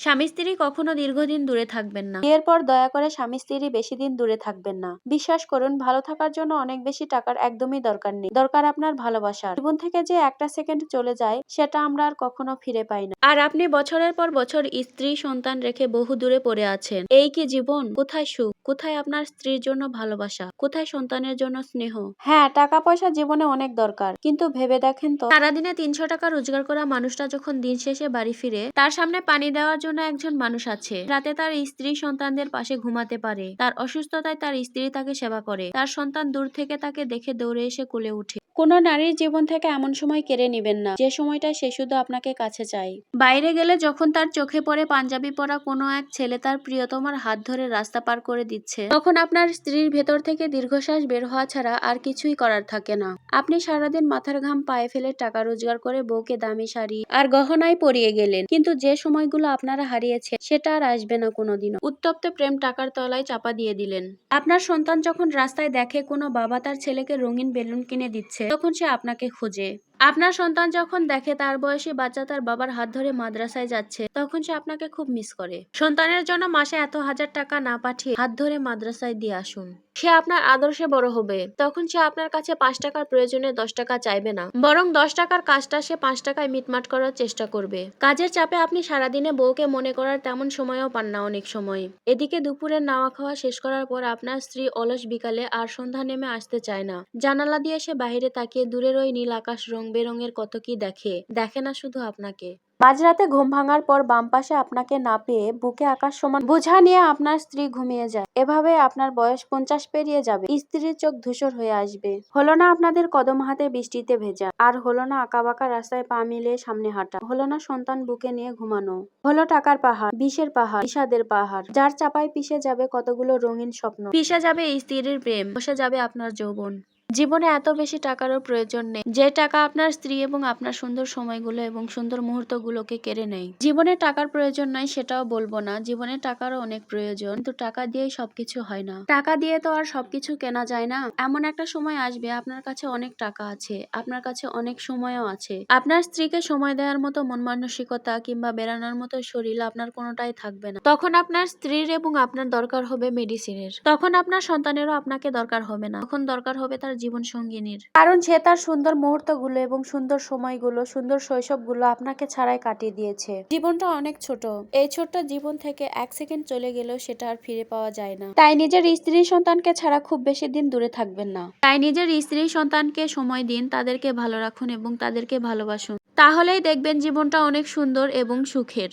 স্বামী স্ত্রী কখনো দীর্ঘদিন দূরে থাকবেন না। বিয়ের পর দয়া করে স্বামী স্ত্রী বেশি দিন দূরে থাকবেন না। বিশ্বাস করুন ভালো থাকার জন্য অনেক বেশি টাকার একদমই দরকার নেই। দরকার আপনার ভালোবাসার। জীবন থেকে যে একটা সেকেন্ড চলে যায় সেটা আমরা আর কখনো ফিরে পাই না। আর আপনি বছরের পর বছর স্ত্রী সন্তান রেখে বহু দূরে পড়ে আছেন। এই কি জীবন? কোথায় সুখ? কোথায় আপনার স্ত্রীর জন্য ভালোবাসা? কোথায় সন্তানের জন্য স্নেহ? হ্যাঁ টাকা পয়সা জীবনে অনেক দরকার। কিন্তু ভেবে দেখেন তো সারাদিনে তিনশো টাকা রোজগার করা মানুষটা যখন দিন শেষে বাড়ি ফিরে তার সামনে পানি দেওয়ার জন্য একজন মানুষ আছে। রাতে তার স্ত্রী সন্তানদের পাশে ঘুমাতে পারে। তার অসুস্থতায় তার স্ত্রী তাকে সেবা করে। তার সন্তান দূর থেকে তাকে দেখে দৌড়ে এসে কোলে উঠে। কোনো নারীর জীবন থেকে এমন সময় কেড়ে নেবেন না। যে সময়টা সে শুধু আপনাকে কাছে চাই বাইরে গেলে যখন তার চোখে পড়ে পাঞ্জাবি পরা কোনো এক ছেলে তার প্রিয়তমার হাত ধরে রাস্তা পার করে দিচ্ছে। তখন আপনার স্ত্রীর ভেতর থেকে দীর্ঘশ্বাস বের হওয়া ছাড়া আর কিছুই করার থাকে না। আপনি সারাদিন মাথার ঘাম পায়ে ফেলে টাকা রোজগার করে বউকে দামি শাড়ি আর গহনায় পরিয়ে গেলেন। কিন্তু যে সময়গুলো আপনারা হারিয়েছে, সেটা আর আসবে না কোনোদিনও। উত্তপ্ত প্রেম টাকার তলায় চাপা দিয়ে দিলেন। আপনার সন্তান যখন রাস্তায় দেখে কোনো বাবা তার ছেলেকে রঙিন বেলুন কিনে দিচ্ছে তখন সে আপনাকে খোঁজে। আপনার সন্তান যখন দেখে তার বয়সী বাচ্চা তার বাবার হাত ধরে মাদ্রাসায় যাচ্ছে, তখন সে আপনাকে খুব মিস করে। সন্তানের জন্য মাসে এত হাজার টাকা না পাঠিয়ে হাত ধরে মাদ্রাসায় দিয়ে আসুন। সে আপনার আদর্শে বড় হবে। তখন সে আপনার কাছে পাঁচ টাকার প্রয়োজনে দশ টাকা চাইবে না। বরং দশ টাকার কাজটা সে পাঁচ টাকায় মিটমাট করার চেষ্টা করবে। কাজের চাপে আপনি সারাদিনে বউকে মনে করার তেমন সময়ও পান না অনেক সময়। এদিকে দুপুরের নাওয়া খাওয়া শেষ করার পর আপনার স্ত্রী অলস বিকালে আর সন্ধ্যা নেমে আসতে চায় না। জানালা দিয়ে সে বাইরে তাকিয়ে দূরের ওই নীল আকাশ রং বেরঙের কত কি দেখে দেখে না শুধু আপনাকে। মাঝরাতে ঘুম ভাঙার পর বাম পাশে আপনাকে না পেয়ে বুকে আকাশ সমান বোঝা নিয়ে আপনার স্ত্রী ঘুমিয়ে যায়। এভাবে আপনার বয়স পঞ্চাশ পেরিয়ে যাবে, স্ত্রীর চোখ ধূসর হয়ে আসবে। হলো না আপনাদের কদম হাতে বৃষ্টিতে ভেজা, আর হলো না আঁকাবাঁকা রাস্তায় পা মিলিয়ে সামনে হাঁটা। হলো না সন্তান বুকে নিয়ে ঘুমানো। হলো টাকার পাহাড়, বিষের পাহাড়, বিষাদের পাহাড়, যার চাপায় পিষে যাবে কতগুলো রঙিন স্বপ্ন। পিষে যাবে স্ত্রীর প্রেম, বসে যাবে আপনার যৌবন। জীবনে এত বেশি টাকারও প্রয়োজন নেই। যে টাকা আপনার স্ত্রী এবং আপনার সুন্দর সময়গুলো এবং সুন্দর মুহূর্তগুলোকে কেড়ে নেয়। জীবনে টাকার প্রয়োজন নাই সেটাও বলব না। জীবনে টাকারও অনেক প্রয়োজন। কিন্তু টাকা দিয়ে সবকিছু হয় না। টাকা দিয়ে তো আর সবকিছু কেনা যায় না। এমন একটা সময় আসবে আপনার কাছে অনেক টাকা আছে, আপনার কাছে অনেক সময়ও আছে। আপনার স্ত্রীকে সময় দেওয়ার মতো মন মানসিকতা কিংবা বেড়ানোর মতো শরীর আপনার কোনোটাই থাকবে না। তখন আপনার স্ত্রীর এবং আপনার দরকার হবে মেডিসিনের তখন আপনার সন্তানেরও আপনাকে দরকার হবে না। তখন দরকার হবে তার জীবন সঙ্গিনীর। কারণ সে তার সুন্দর মুহূর্তগুলো এবং সুন্দর সময়গুলো সুন্দর শৈশবগুলো আপনাকে ছাড়াই কাটিয়ে দিয়েছে। জীবনটা অনেক ছোট। এই ছোট্ট জীবন থেকে এক সেকেন্ড চলে গেলেও সেটা আর ফিরে পাওয়া যায় না। তাই নিজের স্ত্রী সন্তানকে ছাড়া খুব বেশি দিন দূরে থাকবেন না। তাই নিজের স্ত্রী সন্তানকে সময় দিন তাদেরকে ভালো রাখুন এবং তাদেরকে ভালোবাসুন। তাহলেই দেখবেন জীবনটা অনেক সুন্দর এবং সুখের।